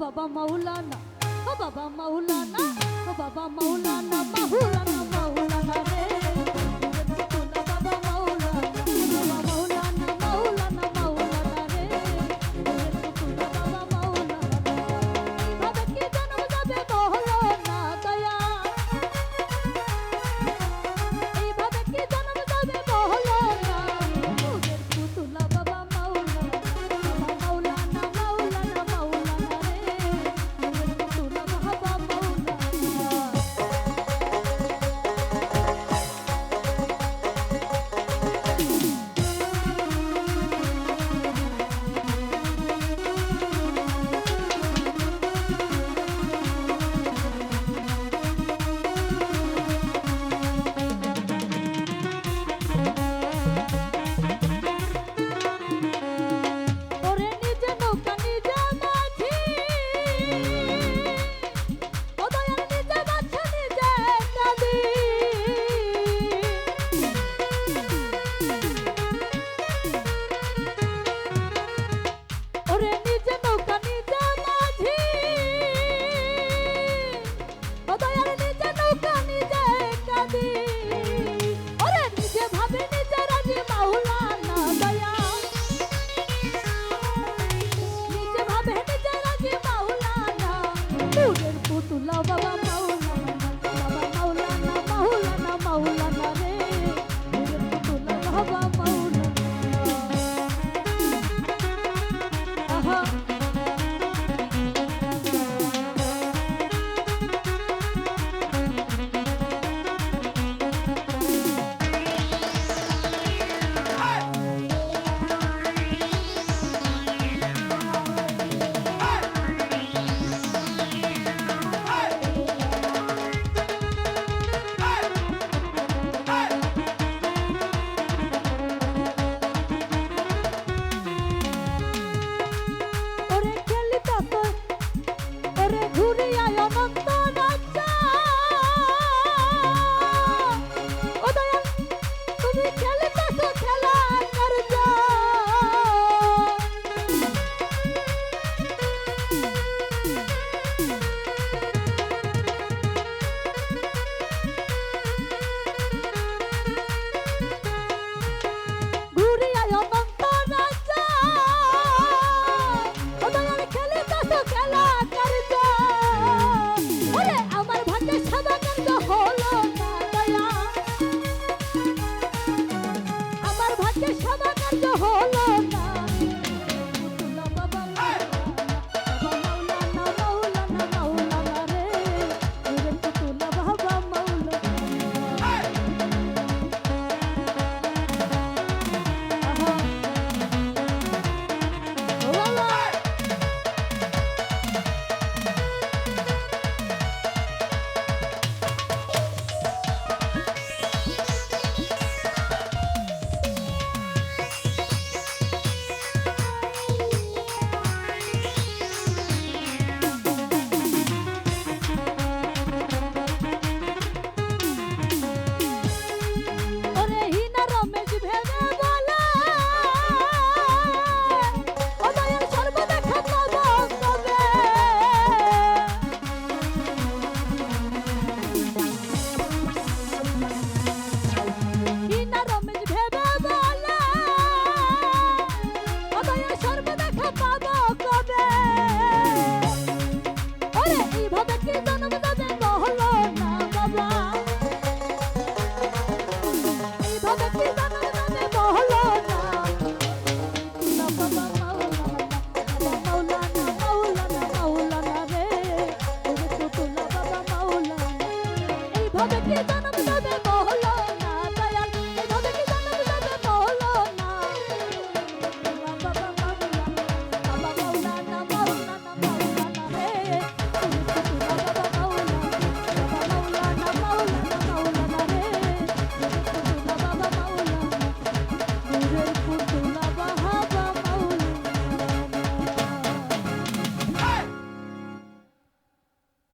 বাবা মাওলানা ও বাবা মাওলানা ও বাবা মাওলানা মাওলানা মাওলানা। Love, love, love. da da da da da